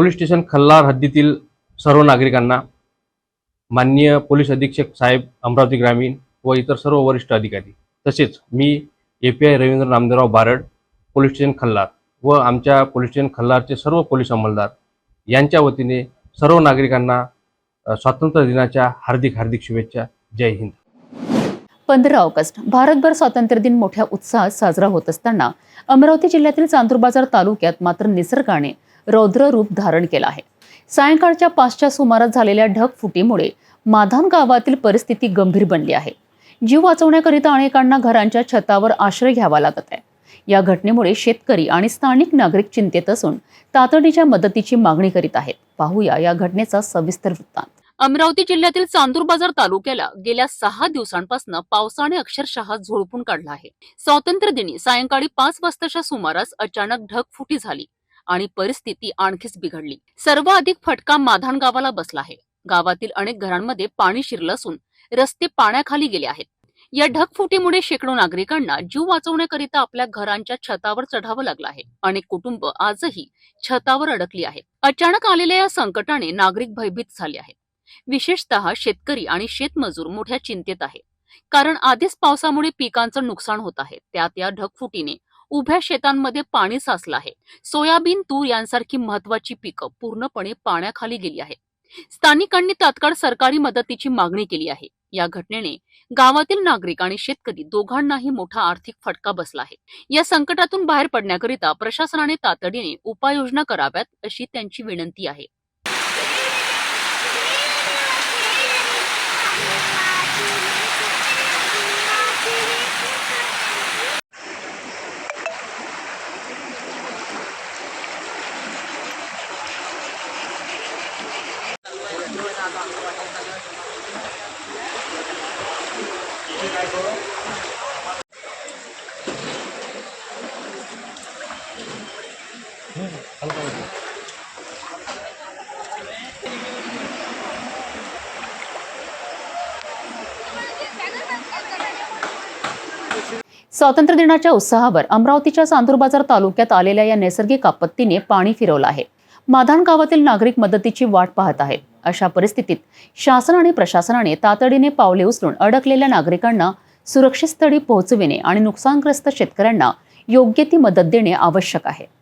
Police station Khallar हद्दीतील सर्व नागरिकांना माननीय पोलीस अधीक्षक साहेब अमरावती ग्रामीण व इतर सर्व वरिष्ठ अधिकारी तसेच मी A P I Ravindra Namdevrao Barad police station Khallar व आमच्या पोलीस स्टेशन खल्लारचे सर्व पोलीस अंमलदार यांच्या वतीने सर्व नागरिकांना स्वातंत्र्य दिनाच्या हार्दिक हार्दिक शुभेच्छा. जय हिंद. पंधरा ऑगस्ट भारतभर स्वातंत्र्य दिन मोठ्या उत्साहात साजरा होत असताना अमरावती जिल्ह्यातील चांदूर बाजार तालुक्यात मात्र निसर्गाने रौद्र रूप धारण केलं आहे. सायंकाळच्या पाचच्या सुमारास झालेल्या ढगफुटीमुळे माधान गावातील परिस्थिती गंभीर बनली आहे. जीव वाचवण्याकरिता अनेकांना घरांच्या छतावर आश्रय घ्यावा लागत आहे. या घटनेमुळे शेतकरी आणि स्थानिक नागरिक चिंतेत असून तातडीच्या मदतीची मागणी करीत आहेत. पाहूया या घटनेचा सविस्तर वृत्तांत. अमरावती जिल्ह्यातील चांदूर बाजार तालुक्याला गेल्या सहा दिवसांपासून पावसाने अक्षरशः झोडपून काढला आहे. स्वातंत्र्य दिनी सायंकाळी पाच वाजताच्या सुमारास अचानक ढगफुटी झाली. आणि परिस्थिती आणखीच बिघडली. सर्वाधिक फटका माधान गावाला बसला आहे. गावातील अनेक घरांमध्ये पाणी शिरलं असून रस्ते पाण्याखाली गेले आहेत. या ढगफुटीमुळे शेकडो नागरिकांना जीव वाचवण्याकरिता आपल्या घरांच्या छतावर चढावं लागलं आहे. अनेक कुटुंब आजही छतावर अडकली आहेत. अचानक आलेल्या या संकटाने नागरिक भयभीत झाले आहेत. विशेषतः शेतकरी आणि शेतमजूर मोठ्या चिंतेत आहे कारण आधीच पावसामुळे पिकांचं नुकसान होत आहे. त्यात या ढगफुटीने उभ्या शेतांमध्ये पाणी साचलं आहे. सोयाबीन तूर यांसारखी महत्वाची पिकं पूर्णपणे पाण्याखाली गेली आहेत. स्थानिकांनी तात्काळ सरकारी मदतीची मागणी केली आहे. या घटनेने गावातील नागरिक आणि शेतकरी दोघांनाही मोठा आर्थिक फटका बसला आहे. या संकटातून बाहेर पडण्याकरिता प्रशासनाने तातडीने उपाययोजना कराव्यात अशी त्यांची विनंती आहे. स्वातंत्र्य दिनाच्या उत्साहावर अमरावतीच्या चांदूरबाजार तालुक्यात आलेल्या या नैसर्गिक आपत्तीने पाणी फिरवलं आहे. माधान गावातील नागरिक मदतीची वाट पाहत आहेत. अशा परिस्थितीत शासन आणि प्रशासनाने तातडीने पावले उचलून अडकलेल्या नागरिकांना सुरक्षित स्थळी पोहोचविणे आणि नुकसानग्रस्त शेतकऱ्यांना योग्य ती मदत देणे आवश्यक आहे.